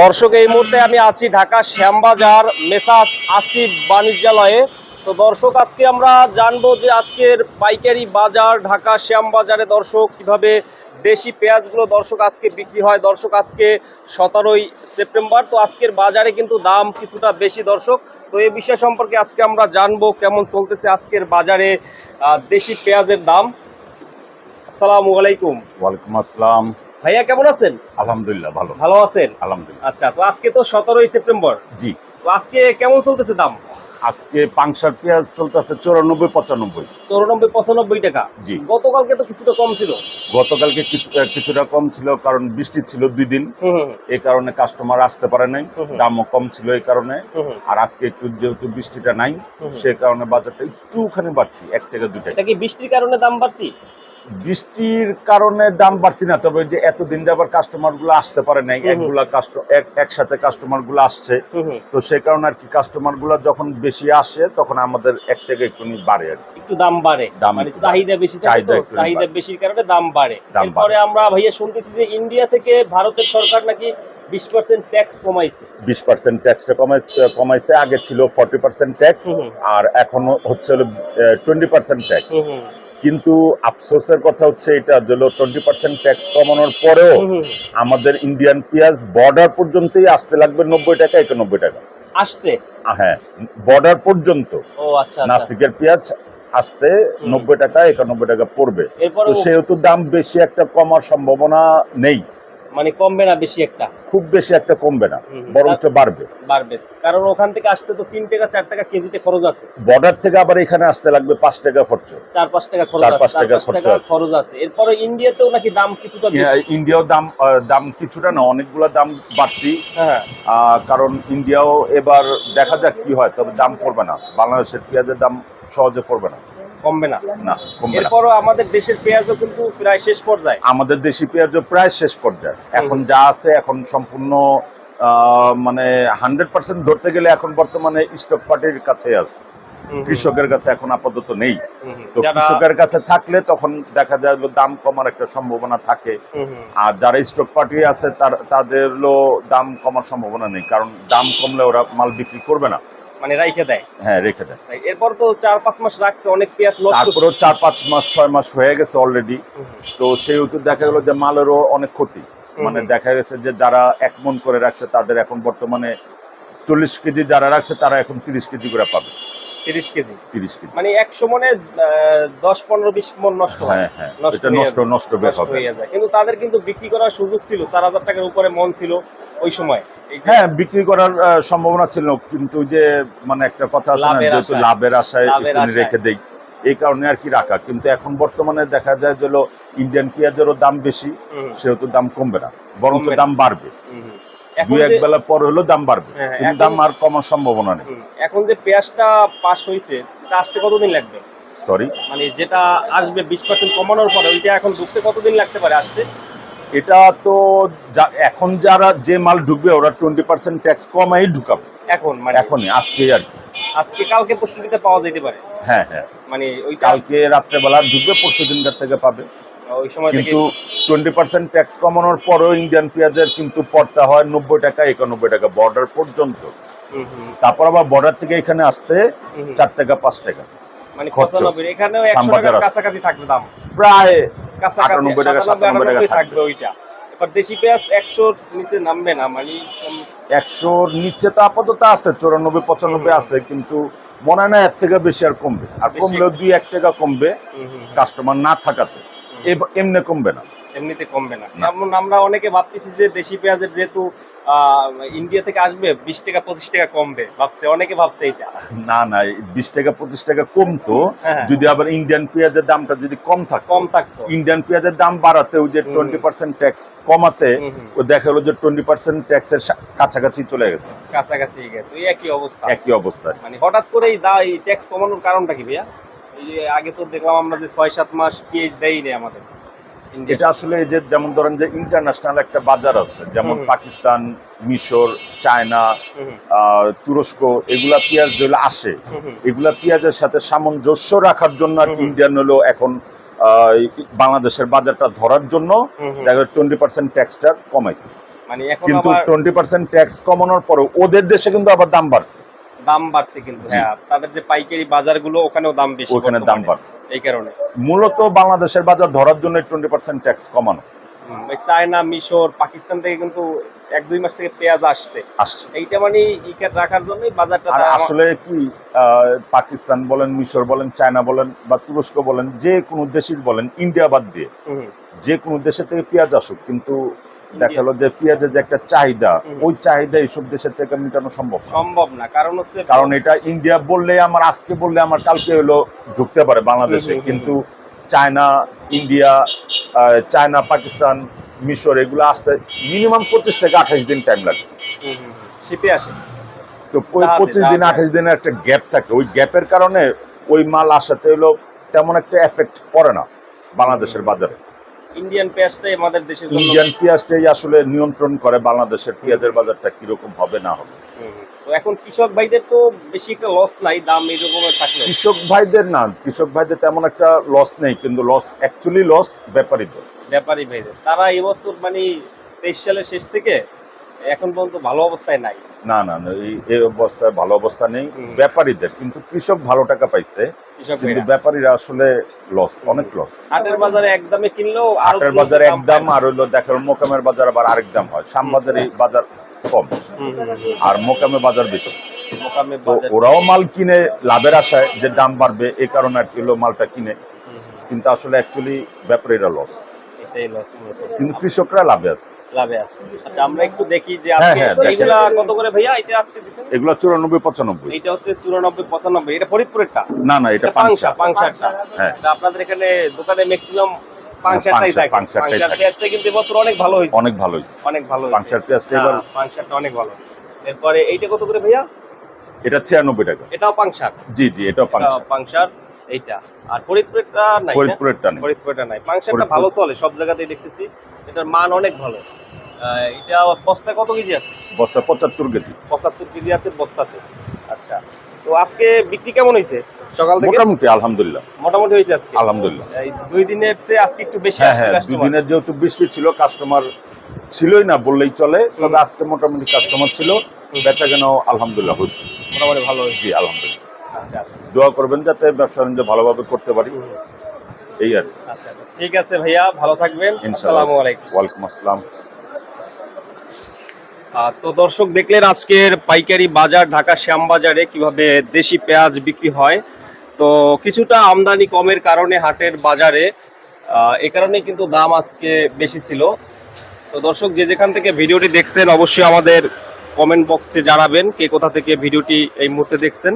দর্শক, এই মুহূর্তে আমি আছি ঢাকা শ্যামবাজার মেসাস আসিফ বাণিজ্যালয়ে। তো দর্শক, আজকে আমরা জানব যে আজকের পাইকারি বাজার ঢাকা শ্যামবাজারে দর্শক, কীভাবে দেশি পেঁয়াজগুলো দর্শক আজকে বিক্রি হয়। দর্শক, আজকে সতেরোই সেপ্টেম্বর, তো আজকের বাজারে কিন্তু দাম কিছুটা বেশি দর্শক। তো এই বিষয় সম্পর্কে আজকে আমরা জানব কেমন চলতেছে আজকের বাজারে দেশি পেঁয়াজের দাম। আসসালামু আলাইকুম। ওয়ালাইকুম আসসালাম। ভাইয়া কেমন আছেন? আলহামদুলিল্লাহ ভালো। ভালো আছেন? আলহামদুলিল্লাহ। আচ্ছা তো আজকে তো সতেরোই সেপ্টেম্বর। জি। তো আজকে কেমন চলতেছে দাম? আজকে পাংশার পেঁয়াজ চলতেছে চৌরানব্বই পঁচানব্বই। চৌরানব্বই পঁচানব্বই টাকা। জি। গতকালকে তো কিছুটা কম ছিল। গতকালকে কিছুটা কম ছিল কারণ বৃষ্টি ছিল দুই দিন। এই কারণে কাস্টমার আসতে পারে নাই। দামও কম ছিল এই কারণে। আর আজকে একটু যেহেতু বৃষ্টিটা নাই। সে কারণে বাজারটা একটুখানি বাড়তি এক টাকা দুই টাকা। কি বৃষ্টির কারণে দাম বাড়তি? বৃষ্টির কারণে দাম বাড়তি না তবে যে এতদিন যাবার কাস্টমারগুলো আসতে পারে নাই। একগুলা একসাথে কাস্টমারগুলো আসছে। তো সেই কারণে আর কি কাস্টমারগুলো যখন বেশি আসে তখন আমাদের এক টাকা একটু বাড়ে আর একটু দাম বাড়ে মানে চাহিদা বেশি চাহিদা চাহিদা বেশির কারণে দাম বাড়ে দাম এরপরে আমরা ভাইয়া শুনতেছি যে ইন্ডিয়া থেকে ভারতের সরকার নাকি বিশ পার্সেন্ট ট্যাক্স কমাইছে বিশ পার্সেন্ট ট্যাক্সটা কমাই কমাইছে আগে ছিল ফর্টি পার্সেন্ট ট্যাক্স। আর এখন হচ্ছে হলো টোয়েন্টি পার্সেন্ট ট্যাক্স। কিন্তু আফসোসের কথা হচ্ছে এটা যে টোয়েন্টি পার্সেন্ট ট্যাক্স কমানোর পরেও। আমাদের ইন্ডিয়ান পেঁয়াজ বর্ডার পর্যন্তই আসতে লাগবে নব্বই টাকা একানব্বই টাকা। আসতে? হ্যাঁ বর্ডার পর্যন্ত। ও আচ্ছা আচ্ছা। নাসিকের পেঁয়াজ আসতে নব্বই টাকা একানব্বই টাকা পড়বে। তো সেহেতু দাম বেশি একটা কমার সম্ভাবনা নেই। মানে কমবে না বেশি একটা? খুব বেশি একটা কমবে না। বরঞ্চ বাড়বে। বাড়বে। কারণ ওখান থেকে আসতে তো তিন টাকা চার টাকা কেজিতে খরচ আছে। বর্ডার থেকে আবার এখানে আসতে লাগবে পাঁচ টাকা খরচ। চার পাঁচ টাকা খরচ চার পাঁচ টাকা খরচ আছে। এরপরে ইন্ডিয়াতেও নাকি দাম কিছুটা ইন্ডিয়াও দাম দাম কিছুটা না অনেকগুলো দাম বাড়তি। হ্যাঁ। কারণ ইন্ডিয়াও এবার দেখা যাক কি হয় তবে দাম পড়বে না। বাংলাদেশের পেঁয়াজের দাম সহজে পড়বে না। কমবে না। না কমবে এরপরও আমাদের দেশের পেঁয়াজও কিন্তু প্রায় শেষ পর্যায়ে। আমাদের দেশি পেঁয়াজও প্রায় শেষ পর্যায়ে। এখন যা আছে এখন সম্পূর্ণ মানে হান্ড্রেড পার্সেন্ট ধরতে গেলে এখন বর্তমানে স্টক পার্টির কাছে আছে। কৃষকের কাছে এখন আপাতত নেই। তো কৃষকের কাছে থাকলে তখন দেখা যায় দাম কমার একটা সম্ভাবনা থাকে। আর যারা স্টক পার্টি আছে তার তাদের দাম কমার সম্ভাবনা নেই। কারণ দাম কমলে ওরা মাল বিক্রি করবে না। মানে রাইখে দেয়। হ্যাঁ রেখে দেয়। এরপর তো চার পাঁচ মাস রাখছে অনেক পেঁয়াজ নষ্ট তারপরেও চার পাঁচ মাস ছয় মাস হয়ে গেছে অলরেডি তো সেই হেতু দেখা গেলো যে মালেরও অনেক ক্ষতি। মানে দেখা গেছে যে যারা এক মন করে রাখছে তাদের এখন বর্তমানে চল্লিশ কেজি যারা রাখছে তারা এখন তিরিশ কেজি করে পাবে। তিরিশ কেজি। তিরিশ কেজি। মানে একশো মনে আহ, দশ পনেরো বিশ মন নষ্ট হয়। হ্যাঁ হ্যাঁ নষ্ট নষ্ট নষ্ট হয়ে যায়। কিন্তু তাদের কিন্তু বিক্রি করার সুযোগ ছিল চার হাজার টাকার উপরে মন ছিল। ওই সময়? হ্যাঁ বিক্রি করার সম্ভাবনা ছিল কিন্তু যে মানে একটা কথা আছে না যেহেতু লাভের আশায়। রেখে দেই। এই কারণে আর কি রাখা। কিন্তু এখন বর্তমানে দেখা যায় যে ইন্ডিয়ান পেঁয়াজেরও দাম বেশি সেহেতু দাম কমবে না বরঞ্চ দাম বাড়বে। দুই এক বেলা পর হলেও দাম বাড়বে হ্যাঁ, কিন্তু দাম আর কমার সম্ভাবনা নেই। এখন যে পেঁয়াজটা পাস হয়েছে আসতে কতদিন লাগবে? সরি মানে যেটা আসবে বিশ পার্সেন্ট কমানোর পরে ওইটা এখন ঢুকতে কতদিন লাগতে পারে আসতে? এটা তো এখন যারা যে মাল ঢুকবে ওরা টোয়েন্টি পার্সেন্ট ট্যাক্স কমাই ঢুকাবে। এখন মানে এখনই আজকে আর কি। আজকে কালকে পরশু দিতে পাওয়া যেতে পারে। হ্যাঁ হ্যাঁ। মানে ওই কালকে রাত্রেবেলা ঢুকবে পরশু দিনকার থেকে পাবে। ওই সময় থেকে কিন্তু টোয়েন্টি পার্সেন্ট ট্যাক্স কমানোর পরেও ইন্ডিয়ান পেঁয়াজের কিন্তু পড়তে হয় নব্বই টাকা একানব্বই টাকা বর্ডার পর্যন্ত। তারপর আবার বর্ডার থেকে এখানে আসতে। চার টাকা পাঁচ টাকা। মানে এখানেও। কাছাকাছি থাকবে দাম। প্রায় আটানব্বই টাকা, সাতানব্বই, সাতানব্বই টাকা থাকবে। থাকবে ওইটা। দেশি পেঁয়াজ একশোর নিচে নামবে না মানে একশোর নিচে তো আপাতত আছে চুরানব্বই পঁচানব্বই আছে কিন্তু মনে হয় না এর থেকে বেশি আর কমবে। আর কমলেও দুই এক টাকা কমবে। কাস্টমার না থাকাতে। এমনি কমবে না। এমনিতে কমবে না। এমন আমরা অনেকে ভাবতেছি যে দেশি পেঁয়াজের যেহেতু ইন্ডিয়া থেকে আসবে বিশ টাকা পঁচিশ টাকা কমবে। ভাবছে অনেকে ভাবছে এটা। না না বিশ টাকা পঁচিশ টাকা কমতো। হ্যাঁ, যদি আবার ইন্ডিয়ান পেঁয়াজের দামটা যদি কম থাকতো কম থাকতো। ইন্ডিয়ান পেঁয়াজের দাম বাড়াতে ওই যে টোয়েন্টি পার্সেন্ট ট্যাক্স কমাতে ও দেখা গেলো যে টোয়েন্টি পার্সেন্ট ট্যাক্সের কাছাকাছি চলে গেছে। কাছাকাছি গেছে। একই অবস্থা। একই অবস্থা। মানে হঠাৎ করে এই দা এই ট্যাক্স কমানোর কারণটা কি ভাইয়া? আগে তো দেখলাম আমরা যে ছয় সাত মাস পিএইচ দেয়ই নেই আমাদের। এটা আসলে যে যেমন ধরেন যে ইন্টারন্যাশনাল একটা বাজার আছে যেমন পাকিস্তান মিশর চায়না তুরস্ক এগুলা পেঁয়াজ যেগুলো আসে এগুলা পেঁয়াজের সাথে সামঞ্জস্য রাখার জন্য আর কি ইন্ডিয়ান হলো এখন বাংলাদেশের বাজারটা ধরার জন্য। দেখা টোয়েন্টি পার্সেন্ট ট্যাক্সটা কমাইছে। মানে কিন্তু টোয়েন্টি পার্সেন্ট ট্যাক্স কমানোর পরে ওদের দেশে কিন্তু আবার দাম বাড়ছে। দাম বাড়ছে কিন্তু হ্যাঁ তাদের যে পাইকারি বাজারগুলো ওখানেও দাম বেশি ওখানে দাম বাড়ছে। এই কারণে। মূলত বাংলাদেশের বাজার ধরার জন্য টোয়েন্টি পার্সেন্ট ট্যাক্স কমানো। চায়না মিশর পাকিস্তান থেকে কিন্তু এক দুই মাস থেকে পেঁয়াজ আসছে। আসছে। এইটা মানে ইকেট রাখার জন্যই বাজারটা আসলে কি পাকিস্তান বলেন মিশর বলেন চায়না বলেন বা তুরস্ক বলেন যে কোনো দেশের বলেন ইন্ডিয়া বাদ দিয়ে যে কোনো দেশে থেকে পেঁয়াজ আসুক কিন্তু দেখা ইন্ডিয়া- গেলো যে পেঁয়াজের যে একটা চাহিদা ওই চাহিদা এইসব দেশের থেকে মেটানো সম্ভব সম্ভব না কারণ হচ্ছে কারণ এটা ইন্ডিয়া বললে আমার আজকে বললে আমার কালকে হলো ঢুকতে পারে বাংলাদেশে। কিন্তু চায়না ইন্ডিয়া চায়না পাকিস্তান মিশর এগুলো আসতে মিনিমাম পঁচিশ থেকে আঠাশ দিন টাইম লাগে। শিপে আসে। তো ওই পঁচিশ দিন আঠাশ দিনের একটা গ্যাপ থাকে। ওই গ্যাপের কারণে ওই মাল আসাতে হলো তেমন একটা এফেক্ট পড়ে না বাংলাদেশের বাজারে। ইন্ডিয়ান পেঁয়াজটাই আমাদের দেশের ইন্ডিয়ান পেঁয়াজটাই আসলে নিয়ন্ত্রণ করে বাংলাদেশের পেঁয়াজের বাজারটা কীরকম হবে না হবে। তো এখন কৃষক ভাইদের তো বেশি একটা লস নাই দাম এরকম থাকলে কৃষক ভাইদের না কৃষক ভাইদের তেমন একটা লস নেই কিন্তু লস অ্যাকচুয়ালি লস ব্যাপারীদের ব্যাপারী ভাইদের। তারা এবছর বছর মানে তেইশ সালের শেষ থেকে এখন পর্যন্ত ভালো অবস্থায় নাই। না না এই অবস্থায় ভালো অবস্থা নেই। ব্যাপারীদের কিন্তু কৃষক ভালো টাকা পাইছে কিন্তু ব্যাপারীরা আসলে লস অনেক লস হাটের বাজারে একদমে কিনলেও হাটের বাজারে এক দাম আর হইল দেখার মোকামের বাজার আবার আরেক দাম হয়। শ্যামবাজারে বাজার কম। আর মোকামে বাজার বেশি। তো ওরাও মাল কিনে লাভের আশায় যে দাম বাড়বে এই কারণে আর কি মালটা কিনে। কিন্তু আসলে অ্যাকচুয়ালি ব্যাপারীরা লস এটাই লস কিন্তু কৃষকরা লাভে আছে। লাভে আছে। আচ্ছা আমরা একটু দেখি যে হ্যাঁ, আজকে হ্যাঁ, কত করে ভাইয়া? এটা আজকে দিছেন? এগুলো চুরানব্বই পঁচানব্বই। এটা হচ্ছে চুরানব্বই পঁচানব্বই। এটা ফরিদপুরেরটা? না না এটা পাংশা পাংশা। পাংশাটা হ্যাঁ। আপনাদের এখানে দোকানে ম্যাক্সিমাম পাংশাটাই থাকে। পাংশাটাই পাংশার থাকে। কিন্তু এবছর অনেক ভালো হয়েছে। অনেক ভালো হয়েছে। অনেক ভালো পাংশার পেঁয়াজটা এবার হ্যাঁ, পাংশাটা অনেক ভালো। এরপরে এইটা কত করে ভাইয়া? এটা ছিয়ানব্বই টাকা। এটাও পাংশার? জি জি এটাও পাংশা এটাও পাংশার। এইটা। আর ফরিদপুরটা নাই? ফরিদপুরেরটা নেই। ফরিদপুরটা নাই। ফরিদপুর- ভালো চলে সব জায়গাতেই দেখতেছি। এটার মান অনেক ভালো। এটা বস্তা কত কেজি আছে? বস্তা পঁচাত্তর কেজি। পঁচাত্তর কেজি আছে বস্তাতে। আচ্ছা। তো আজকে বিক্রি কেমন হয়েছে? সকাল থেকে? মোটামুটি আলহামদুলিল্লাহ। মোটামুটি হয়েছে আজকে? আলহামদুলিল্লাহ। এই দুই দিনের চেয়ে আজকে একটু বেশি হ্যাঁ হ্যাঁ। দুই দিনের যেহেতু বৃষ্টি ছিল কাস্টমার ছিলই না বললেই চলে তবে আজকে মোটামুটি কাস্টমার ছিল বেচা কেন আলহামদুলিল্লাহ হয়েছে। মোটামুটি ভালো হয়েছে। জি আলহামদুলিল্লাহ। দোয়া করবেন যাতে ব্যবসা বাণিজ্য ভালোভাবে করতে পারি। এই আর কি। আচ্ছা ঠিক আছে ভাইয়া ভালো থাকবেন। আসসালামু আলাইকুম। ওয়ালাইকুম আসসালাম। তো দর্শক দেখলেন আজকের পাইকারি বাজার ঢাকা শ্যামবাজারে কীভাবে দেশি পেঁয়াজ বিক্রি হয়। তো কিছুটা আমদানি কমের কারণে হাটের বাজারে এ কারণে কিন্তু দাম আজকে বেশি ছিল। তো দর্শক যে যেখান থেকে ভিডিওটি দেখছেন অবশ্যই আমাদের কমেন্ট বক্সে জানাবেন কে কোথা থেকে ভিডিওটি এই মুহূর্তে দেখছেন।